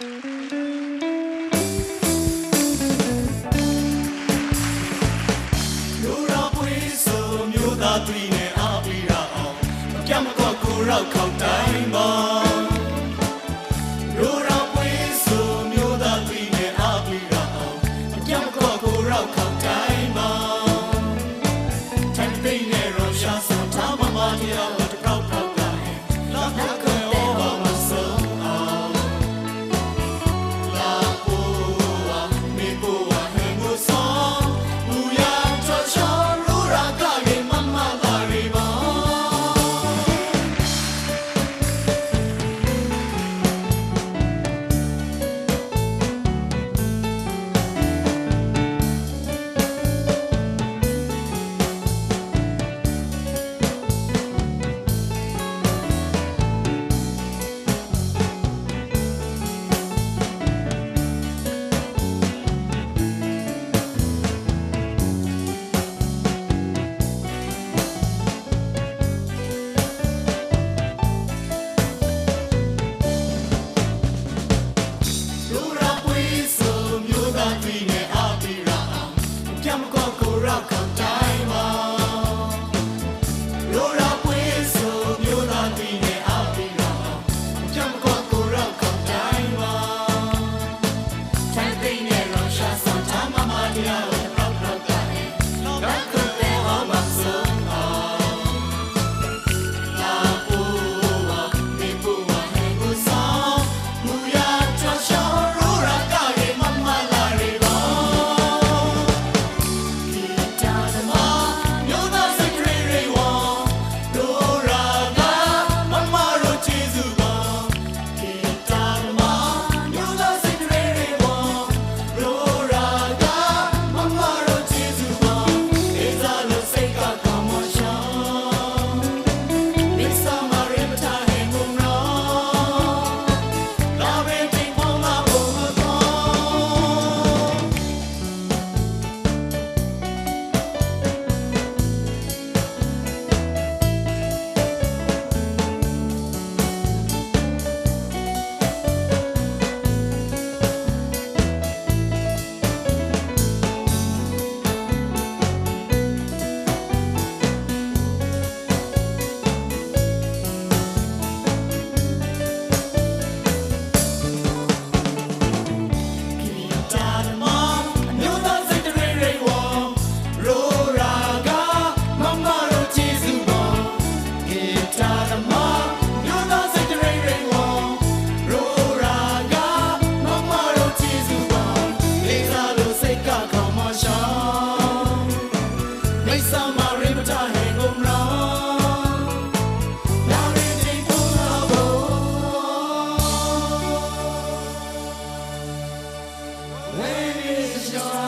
ရောက်ခေါက်တိုင်းပါရိုးရာပွေးဆိုမျိုးသားတွေနဲ့အပလီရာအောင်အပြောင်းကောကိုရောက်ခေါက်တိုင်းပါတန်ပိန်နဲ့ရောရှာဆောင်ထားမမတရား rock. joy.